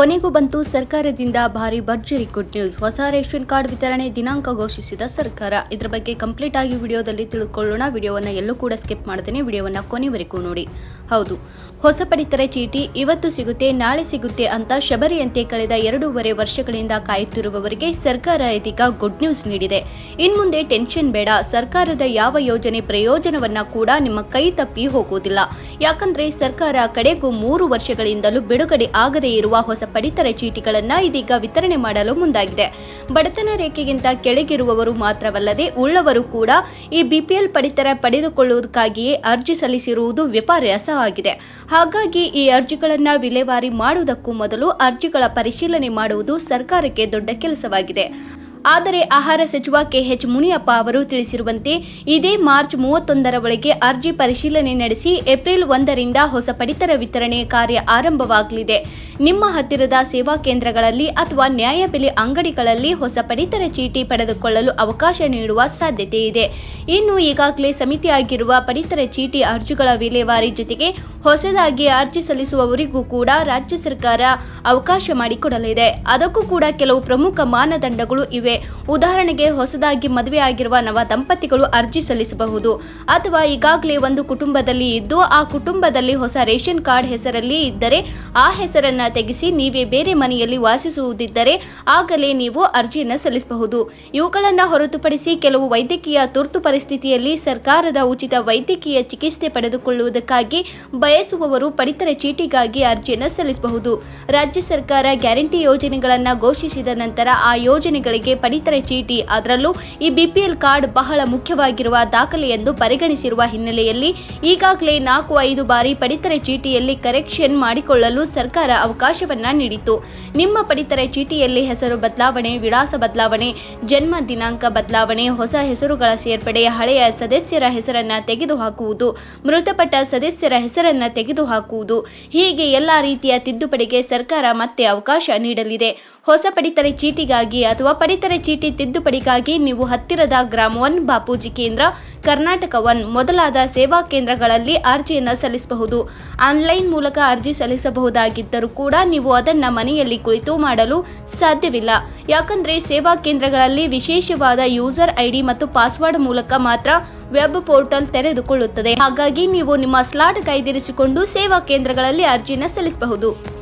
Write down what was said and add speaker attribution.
Speaker 1: ಕೊನೆಗೂ ಬಂತು ಸರ್ಕಾರದಿಂದ ಭಾರಿ ಭರ್ಜರಿ ಗುಡ್ ನ್ಯೂಸ್. ಹೊಸ ರೇಷನ್ ಕಾರ್ಡ್ ವಿತರಣೆ ದಿನಾಂಕ ಘೋಷಿಸಿದ ಸರ್ಕಾರ. ಇದರ ಬಗ್ಗೆ ಕಂಪ್ಲೀಟ್ ಆಗಿ ವಿಡಿಯೋದಲ್ಲಿ ತಿಳ್ಕೊಳ್ಳೋಣ. ವಿಡಿಯೋವನ್ನು ಎಲ್ಲೂ ಕೂಡ ಸ್ಕಿಪ್ ಮಾಡ್ತೇನೆ ವಿಡಿಯೋವನ್ನು ಕೊನೆವರೆಗೂ ನೋಡಿ. ಹೌದು. ಹೊಸ ಪಡಿತರ ಚೀಟಿ, ಇವತ್ತು ಸಿಗುತ್ತೆ, ನಾಳೆ ಸಿಗುತ್ತೆ ಅಂತ ಶಬರಿಯಂತೆ ಕಳೆದ ಎರಡೂವರೆ ವರ್ಷಗಳಿಂದ ಕಾಯುತ್ತಿರುವವರಿಗೆ ಸರ್ಕಾರ ಇದೀಗ ಗುಡ್ ನ್ಯೂಸ್ ನೀಡಿದೆ. ಇನ್ಮುಂದೆ ಟೆನ್ಷನ್ ಬೇಡ. ಸರ್ಕಾರದ ಯಾವ ಯೋಜನೆ ಪ್ರಯೋಜನವನ್ನ ಕೂಡ ನಿಮ್ಮ ಕೈ ತಪ್ಪಿ ಹೋಗುವುದಿಲ್ಲ. ಯಾಕಂದ್ರೆ ಸರ್ಕಾರ ಕಡೆಗೂ ಮೂರು ವರ್ಷಗಳಿಂದಲೂ ಬಿಡುಗಡೆ ಆಗದೇ ಇರುವ ಹೊಸ ಪಡಿತರ ಚೀಟಿಗಳನ್ನು ಇದೀಗ ವಿತರಣೆ ಮಾಡಲು ಮುಂದಾಗಿದೆ. ಬಡತನ ರೇಖೆಗಿಂತ ಕೆಳಗಿರುವವರು ಮಾತ್ರವಲ್ಲದೆ ಉಳ್ಳವರು ಕೂಡ ಈ ಬಿಪಿಎಲ್ ಪಡಿತರ ಪಡೆದುಕೊಳ್ಳುವುದಕ್ಕಾಗಿಯೇ ಅರ್ಜಿ ಸಲ್ಲಿಸಿರುವುದು ವಿಪರ್ಯಾಸವಾಗಿದೆ ಹಾಗಾಗಿ ಈ ಅರ್ಜಿಗಳನ್ನು ವಿಲೇವಾರಿ ಮಾಡುವುದಕ್ಕೂ ಮೊದಲು ಅರ್ಜಿಗಳ ಪರಿಶೀಲನೆ ಮಾಡುವುದು ಸರ್ಕಾರಕ್ಕೆ ದೊಡ್ಡ ಕೆಲಸವಾಗಿದೆ. ಆದರೆ ಆಹಾರ ಸಚಿವ ಕೆಎಚ್ ಮುನಿಯಪ್ಪ ಅವರು ತಿಳಿಸಿರುವಂತೆ, ಇದೇ ಮಾರ್ಚ್ ಮೂವತ್ತೊಂದರ ಒಳಗೆ ಅರ್ಜಿ ಪರಿಶೀಲನೆ ನಡೆಸಿ ಏಪ್ರಿಲ್ ಒಂದರಿಂದ ಹೊಸ ಪಡಿತರ ವಿತರಣೆ ಕಾರ್ಯ ಆರಂಭವಾಗಲಿದೆ. ನಿಮ್ಮ ಹತ್ತಿರದ ಸೇವಾ ಕೇಂದ್ರಗಳಲ್ಲಿ ಅಥವಾ ನ್ಯಾಯಬೆಲೆ ಅಂಗಡಿಗಳಲ್ಲಿ ಹೊಸ ಪಡಿತರ ಚೀಟಿ ಪಡೆದುಕೊಳ್ಳಲು ಅವಕಾಶ ನೀಡುವ ಸಾಧ್ಯತೆ ಇದೆ. ಇನ್ನು ಈಗಾಗಲೇ ಸಮಿತಿಯಾಗಿರುವ ಪಡಿತರ ಚೀಟಿ ಅರ್ಜಿಗಳ ವಿಲೇವಾರಿ ಜೊತೆಗೆ ಹೊಸದಾಗಿ ಅರ್ಜಿ ಸಲ್ಲಿಸುವವರಿಗೂ ಕೂಡ ರಾಜ್ಯ ಸರ್ಕಾರ ಅವಕಾಶ ಮಾಡಿಕೊಡಲಿದೆ. ಅದಕ್ಕೂ ಕೂಡ ಕೆಲವು ಪ್ರಮುಖ ಮಾನದಂಡಗಳು ಇವೆ. ಉದಾಹರಣೆಗೆ, ಹೊಸದಾಗಿ ಮದುವೆಯಾಗಿರುವ ನವ ದಂಪತಿಗಳು ಅರ್ಜಿ ಸಲ್ಲಿಸಬಹುದು. ಅಥವಾ ಈಗಾಗಲೇ ಒಂದು ಕುಟುಂಬದಲ್ಲಿ ಇದ್ದು, ಆ ಕುಟುಂಬದಲ್ಲಿ ಹೊಸ ರೇಷನ್ ಕಾರ್ಡ್ ಹೆಸರಲ್ಲಿ ಇದ್ದರೆ, ಆ ಹೆಸರನ್ನು ತೆಗೆಸಿ ನೀವೇ ಬೇರೆ ಮನೆಯಲ್ಲಿ ವಾಸಿಸುವುದಿದ್ದರೆ, ಆಗಲೇ ನೀವು ಅರ್ಜಿಯನ್ನು ಸಲ್ಲಿಸಬಹುದು. ಇವುಗಳನ್ನು ಹೊರತುಪಡಿಸಿ ಕೆಲವು ವೈದ್ಯಕೀಯ ತುರ್ತು ಪರಿಸ್ಥಿತಿಯಲ್ಲಿ ಸರ್ಕಾರದ ಉಚಿತ ವೈದ್ಯಕೀಯ ಚಿಕಿತ್ಸೆ ಪಡೆದುಕೊಳ್ಳುವುದಕ್ಕಾಗಿ ಬಯಸುವವರು ಪಡಿತರ ಚೀಟಿಗಾಗಿ ಅರ್ಜಿಯನ್ನು ಸಲ್ಲಿಸಬಹುದು. ರಾಜ್ಯ ಸರ್ಕಾರ ಗ್ಯಾರಂಟಿ ಯೋಜನೆಗಳನ್ನು ಘೋಷಿಸಿದ ನಂತರ ಆ ಯೋಜನೆಗಳಿಗೆ ಪಡಿತರ ಚೀಟಿ. ಅದರಲ್ಲೂ ಈ ಬಿಪಿಎಲ್ ಕಾರ್ಡ್ ಬಹಳ ಮುಖ್ಯವಾಗಿರುವ ದಾಖಲೆ ಎಂದು ಪರಿಗಣಿಸಿರುವ ಹಿನ್ನೆಲೆಯಲ್ಲಿ ಈಗಾಗಲೇ ನಾಲ್ಕು ಐದು ಬಾರಿ ಪಡಿತರ ಚೀಟಿಯಲ್ಲಿ ಕರೆಕ್ಷನ್ ಮಾಡಿಕೊಳ್ಳಲು ಸರ್ಕಾರ ಅವಕಾಶವನ್ನ ನೀಡಿತು ನಿಮ್ಮ ಪಡಿತರ ಚೀಟಿಯಲ್ಲಿ ಹೆಸರು ಬದಲಾವಣೆ, ವಿಳಾಸ ಬದಲಾವಣೆ, ಜನ್ಮ ದಿನಾಂಕ ಬದಲಾವಣೆ, ಹೊಸ ಹೆಸರುಗಳ ಸೇರ್ಪಡೆ, ಹಳೆಯ ಸದಸ್ಯರ ಹೆಸರನ್ನ ತೆಗೆದುಹಾಕುವುದು, ಮೃತಪಟ್ಟ ಸದಸ್ಯರ ಹೆಸರನ್ನ ತೆಗೆದುಹಾಕುವುದು, ಹೀಗೆ ಎಲ್ಲ ರೀತಿಯ ತಿದ್ದುಪಡಿಗೆ ಸರ್ಕಾರ ಮತ್ತೆ ಅವಕಾಶ ನೀಡಲಿದೆ. ಹೊಸ ಪಡಿತರ ಚೀಟಿಗಾಗಿ ಅಥವಾ ಪಡಿತರ ಚೀಟಿ ತಿದ್ದುಪಡಿಗಾಗಿ ನೀವು ಹತ್ತಿರದ ಗ್ರಾಮ ಒನ್, ಬಾಪೂಜಿ ಕೇಂದ್ರ, ಕರ್ನಾಟಕ ಒನ್ ಮೊದಲಾದ ಸೇವಾ ಕೇಂದ್ರಗಳಲ್ಲಿ ಅರ್ಜಿಯನ್ನು ಸಲ್ಲಿಸಬಹುದು. ಆನ್ಲೈನ್ ಮೂಲಕ ಅರ್ಜಿ ಸಲ್ಲಿಸಬಹುದಾಗಿದ್ದರೂ ಕೂಡ ನೀವು ಅದನ್ನು ಮನೆಯಲ್ಲಿ ಕುಳಿತು ಮಾಡಲು ಸಾಧ್ಯವಿಲ್ಲ. ಯಾಕಂದರೆ ಸೇವಾ ಕೇಂದ್ರಗಳಲ್ಲಿ ವಿಶೇಷವಾದ ಯೂಸರ್ ಐಡಿ ಮತ್ತು ಪಾಸ್ವರ್ಡ್ ಮೂಲಕ ಮಾತ್ರ ವೆಬ್ ಪೋರ್ಟಲ್ ತೆರೆದುಕೊಳ್ಳುತ್ತದೆ. ಹಾಗಾಗಿ ನೀವು ನಿಮ್ಮ ಸ್ಲಾಟ್ ಕೈದಿರಿಸಿಕೊಂಡು ಸೇವಾ ಕೇಂದ್ರಗಳಲ್ಲಿ ಅರ್ಜಿಯನ್ನು ಸಲ್ಲಿಸಬಹುದು.